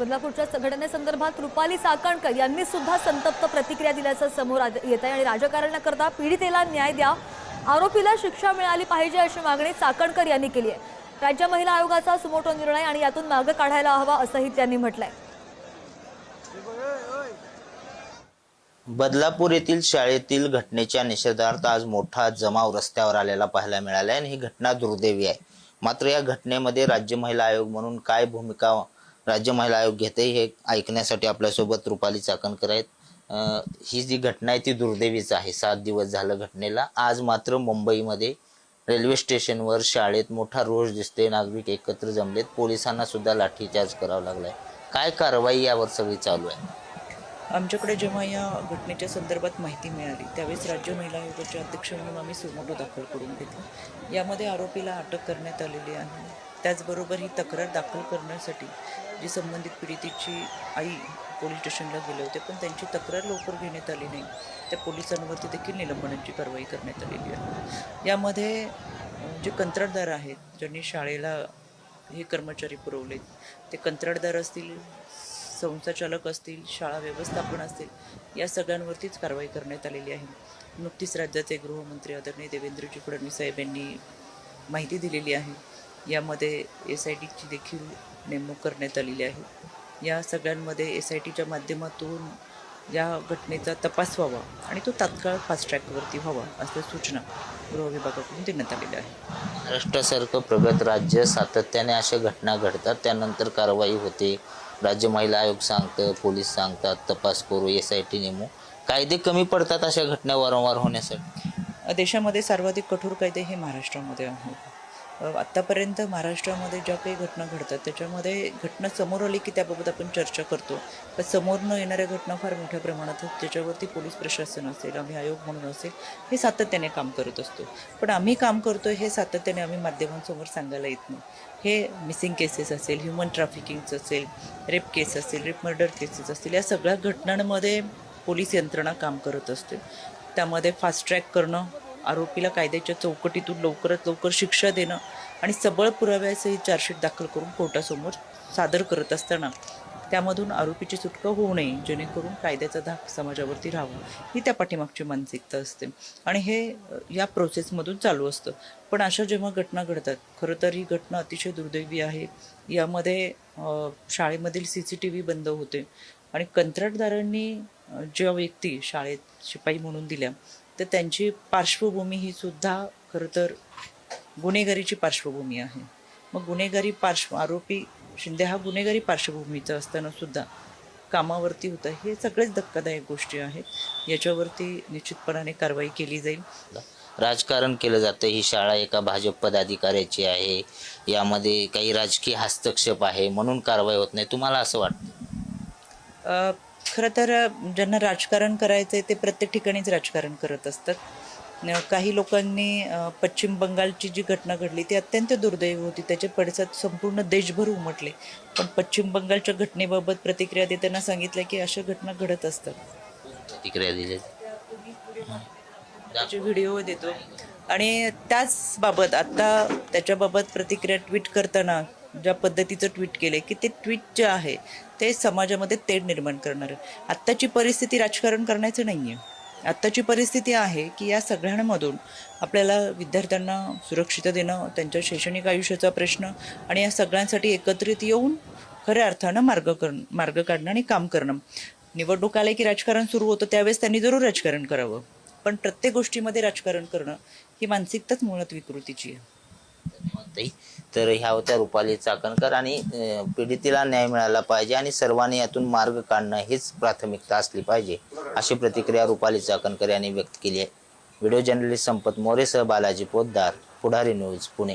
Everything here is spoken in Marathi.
बदलापूरच्या घटनेसंदर्भात रुपाली साकणकर यांनी सुद्धा संतप्त प्रतिक्रिया दिल्याचं समोर येत आहे आणि राजकारणाकरता पीडितेला न्याय द्या आरोपीला शिक्षा मिळाली पाहिजे अशी मागणी साकणकर यांनी केली आहे. राज्य महिला आयोगाचा सुमोटो निर्णय आणि यातून मार्ग काढायला हवा असंही त्यांनी म्हटलंय. बदलापूर येथील शाळेतील घटनेच्या निषेधार्थ आज मोठा जमाव रस्त्यावर आलेला पाहायला मिळाला आणि ही घटना दुर्दैवी आहे. मात्र या घटनेमध्ये राज्य महिला आयोग म्हणून काय भूमिका राज्य महिला आयोग घेते. हे ऐकण्यासाठी आपल्यासोबत रुपाली चाकणकर आहेत. अं, ही जी घटना आहे ती दुर्दैवीच आहे. सात दिवस झालं घटनेला. आज मात्र मुंबईमध्ये रेल्वे स्टेशनवर शाळेत मोठा रोष दिसते नागरिक एकत्र जमलेत. पोलिसांना सुद्धा लाठीचार्ज करावा लागलाय. काय कारवाई यावर सगळी चालू आहे? आमच्याकडे जेव्हा या घटनेच्या संदर्भात माहिती मिळाली त्यावेळेस राज्य महिला आयोगाचे अध्यक्ष म्हणून आम्ही सुमोटो दाखल करून घेतलं. यामध्ये आरोपीला अटक करण्यात आलेली आहे. त्याचबरोबर ही तक्रार दाखल करण्यासाठी जी संबंधित पीडितेची आई पोलीस स्टेशनला गेले होते पण त्यांची तक्रार लवकर घेण्यात आली नाही. त्या पोलिसांवरती देखील निलंबनाची कारवाई करण्यात आलेली आहे. यामध्ये जे कंत्राटदार आहेत ज्यांनी शाळेला हे कर्मचारी पुरवलेत ते कंत्राटदार असतील संस्थाचालक असतील शाळा व्यवस्थापन असतील या सगळ्यांवरतीच कारवाई करण्यात आलेली आहे. नुकतीच राज्याचे गृहमंत्री आदरणीय देवेंद्रजी फडणवीस साहेब यांनी माहिती दिलेली आहे. यामध्ये एस आय टीची देखील नेमणूक करण्यात आलेली आहे. या सगळ्यांमध्ये एस आय टीच्या माध्यमातून या घटनेचा तपास व्हावा आणि तो तात्काळ फास्ट ट्रॅकवरती व्हावा असल्या सूचना गृह विभागाकडून देण्यात आलेल्या आहे महाराष्ट्रासारखं प्रगत राज्य सातत्याने अशा घटना घडतात त्यानंतर कारवाई होते. राज्य महिला आयोग सांगतं पोलीस सांगतात तपास करू एस आय टी नेमू. कायदे कमी पडतात अशा घटना वारंवार होण्यासाठी. देशामध्ये सर्वाधिक कठोर कायदे हे महाराष्ट्रामध्ये आहेत. आत्तापर्यंत महाराष्ट्रामध्ये ज्या काही घटना घडतात त्याच्यामध्ये घटना समोर आली की त्याबाबत आपण चर्चा करतो. पण समोर न येणाऱ्या घटना फार मोठ्या प्रमाणात आहेत ज्याच्यावरती पोलीस प्रशासन असेल आम्ही आयोग म्हणून असेल हे सातत्याने काम करत असतो. पण आम्ही काम करतो हे सातत्याने आम्ही माध्यमांसमोर सांगायला येत नाही. हे मिसिंग केसेस असेल ह्युमन ट्रॅफिकिंगचं असेल रेप केस असेल रेप मर्डर केसेस असतील या सगळ्या घटनांमध्ये पोलीस यंत्रणा काम करत असते. त्यामध्ये फास्ट ट्रॅक करणं आरोपीला कायद्याच्या चौकटीतून लवकरात लवकर शिक्षा देणं आणि सबळ पुराव्यासही चार्जशीट दाखल करून कोर्टासमोर सादर करत असताना त्यामधून आरोपीची सुटका होऊ नये जेणेकरून कायद्याचा धाक समाजावरती राहावा. ही त्या पाठीमागची मानसिकता असते. आणि हे या प्रोसेसमधून चालू असतं. पण अशा जेव्हा घटना घडतात खरं तर ही घटना अतिशय दुर्दैवी आहे. यामध्ये शाळेमधील सी सी टी व्ही बंद होते. आणि कंत्राटदारांनी ज्या व्यक्ती शाळेत शिपाई म्हणून दिल्या तर त्यांची पार्श्वभूमी ही सुद्धा खरं तर गुन्हेगारीची पार्श्वभूमी आहे. मग गुन्हेगारी पार्श्व आरोपी शिंदे हा गुन्हेगारी पार्श्वभूमीचा असताना सुद्धा कामावरती होता. हे सगळेच धक्कादायक गोष्टी आहेत. याच्यावरती निश्चितपणाने कारवाई केली जाईल. राजकारण केलं जातं. ही शाळा एका भाजप पदाधिकाऱ्याची आहे. यामध्ये काही राजकीय हस्तक्षेप आहे. म्हणून कारवाई होत नाही. तुम्हाला असं वाटतं? खरं तर ज्यांना राजकारण करायचं आहे ते प्रत्येक ठिकाणीच राजकारण करत असतात. काही लोकांनी पश्चिम बंगालची जी घटना घडली ती अत्यंत दुर्दैवी होती. त्याचे पडसाद संपूर्ण देशभर उमटले. पण पश्चिम बंगालच्या घटनेबाबत प्रतिक्रिया देताना सांगितलं की अशा घटना घडत असतात. प्रतिक्रिया दिली. त्याचे व्हिडिओ देतो. आणि त्याच बाबत आता त्याच्याबाबत प्रतिक्रिया ट्विट करताना ज्या पद्धतीचं ट्विट केले की ते ट्विट जे आहे ते समाजामध्ये तेढ निर्माण करणार. आत्ताची परिस्थिती राजकारण करण्याचं नाही आहे आत्ताची परिस्थिती आहे की या सगळ्यांमधून आपल्याला विद्यार्थ्यांना सुरक्षित देणं त्यांच्या शैक्षणिक आयुष्याचा प्रश्न आणि या सगळ्यांसाठी एकत्रित येऊन खऱ्या अर्थानं मार्ग करणं मार्ग काढणं आणि काम करणं. निवडणूक आले की राजकारण सुरू होतं त्यावेळेस त्यांनी जरूर राजकारण करावं. पण प्रत्येक गोष्टीमध्ये राजकारण करणं ही मानसिकताच मुळात विकृतीची आहे. ताई तर ह्या होत्या रुपाली चाकणकर आणि पीडितीला न्याय मिळाला पाहिजे आणि सर्वांनी यातून मार्ग काढणं हेच प्राथमिकता असली पाहिजे अशी प्रतिक्रिया रुपाली चाकणकर यांनी व्यक्त केली आहे. व्हिडिओ जर्नलिस्ट संपत मोरेसह बालाजी पोद्दार पुढारी न्यूज पुणे.